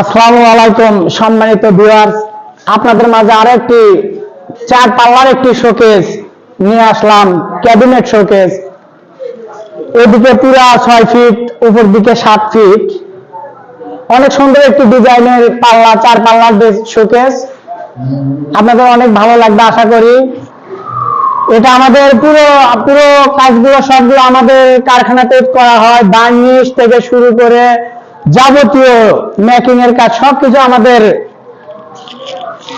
আসসালামু আলাইকুম, সম্মানিত ভিউয়ার্স আপনাদের মাঝে আরও একটি চার পাল্লার একটি শোকেস নিয়ে আসলাম ক্যাবিনেট শোকেস এদিকে পুরা ছয় ফিট উপর দিকে সাত ফিট অনেক সুন্দর একটি ডিজাইনের পাল্লা, চার পাল্লার শোকেস আপনাদের অনেক ভালো লাগবে, আশা করি। এটা আমাদের পুরো পুরো কাজগুলো সবগুলো আমাদের কারখানাতে করা হয়, বার্নিশ থেকে শুরু করে যাবতীয় মেকিং এর কাজ সবকিছু আমাদের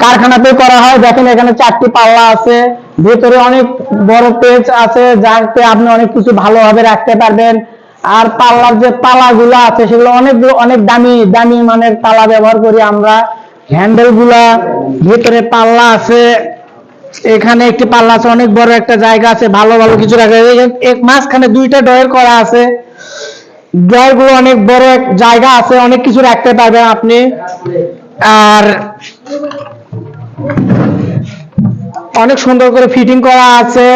কারখানাতে করা হয়। দেখেন এখানে চারটি পাল্লা আছে, ভেতরে অনেক বড় পেজ আছে, যাতে আপনি অনেক কিছু ভালোভাবে রাখতে পারবেন। আর পাল্লার যে তালাগুলো আছে, সেগুলো অনেক অনেক দামি দামি মানের তালা ব্যবহার করি আমরা। হ্যান্ডেলগুলা ভেতরে পাল্লা আছে, এখানে একটি পাল্লা আছে, অনেক বড় একটা জায়গা আছে, ভালো ভালো কিছু রাখা। এক মাঝখানে দুইটা ডয়ের করা আছে। ড্রয়ার অনেক বড় এক জায়গা আছে, অনেক কিছু রাখতে পারবেন আপনি। আর অনেক সুন্দর করে ফিটিং করা আছে।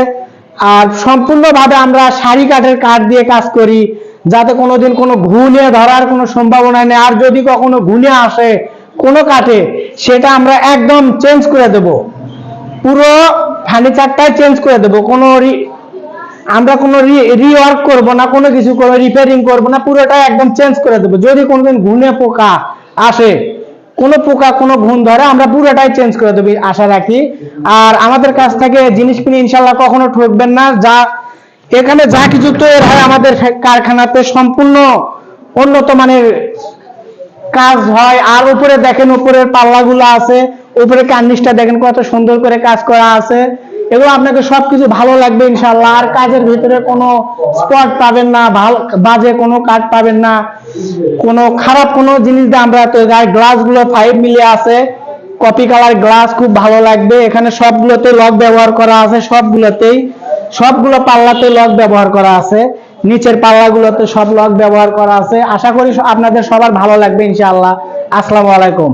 আর সম্পূর্ণভাবে আমরা শাড়ি কাঠের কাঠ দিয়ে কাজ করি, যাতে কোনোদিন কোনো ঘুণে ধরার কোনো সম্ভাবনা নেই। আর যদি কখনো ঘুণে আসে কোনো কাঠে, সেটা আমরা একদম চেঞ্জ করে দেব। পুরো ফার্নিচারটাই চেঞ্জ করে দেব। কোনো আমরা কোনো রিওয়ার্ক করব না, কোনো কিছু কোনো রিপেয়ারিং করব না পুরোটাই একদম চেঞ্জ করে দেবো। যদি কোনোদিন ঘুনে পোকা আসে, কোনো পোকা, কোনো ঘুণ ধরে, আমরা পুরোটাই চেঞ্জ করে দেবো আশা রাখি। আর আমাদের কাছ থেকে জিনিস কিনে ইনশাল্লাহ কখনো ঠকবেন না, যা, এখানে যা কিছু তৈরি হয় আমাদের কারখানাতে সম্পূর্ণ উন্নত মানের কাজ হয়। আর উপরে দেখেন, উপরের পাল্লাগুলো আছে, উপরে কার্নিশটা দেখেন, কত সুন্দর করে কাজ করা আছে। এগুলো আপনাকে সবকিছু ভালো লাগবে ইনশাল্লাহ আর কাজের ভিতরে কোনো স্পট পাবেন না, ভালো বাজে কোনো কাজ পাবেন না। কোনো খারাপ কোনো জিনিস দিয়ে আমরা তো গ্লাসগুলো ফাইভ মিলে আছে। কপি কালার গ্লাস খুব ভালো লাগবে। এখানে সবগুলোতে লক ব্যবহার করা আছে, সবগুলোতেই। সবগুলো পাল্লাতে লক ব্যবহার করা আছে। নিচের পাল্লাগুলোতে সব লক ব্যবহার করা আছে। আশা করি আপনাদের সবার ভালো লাগবে ইনশাআল্লাহ। আসসালামু আলাইকুম।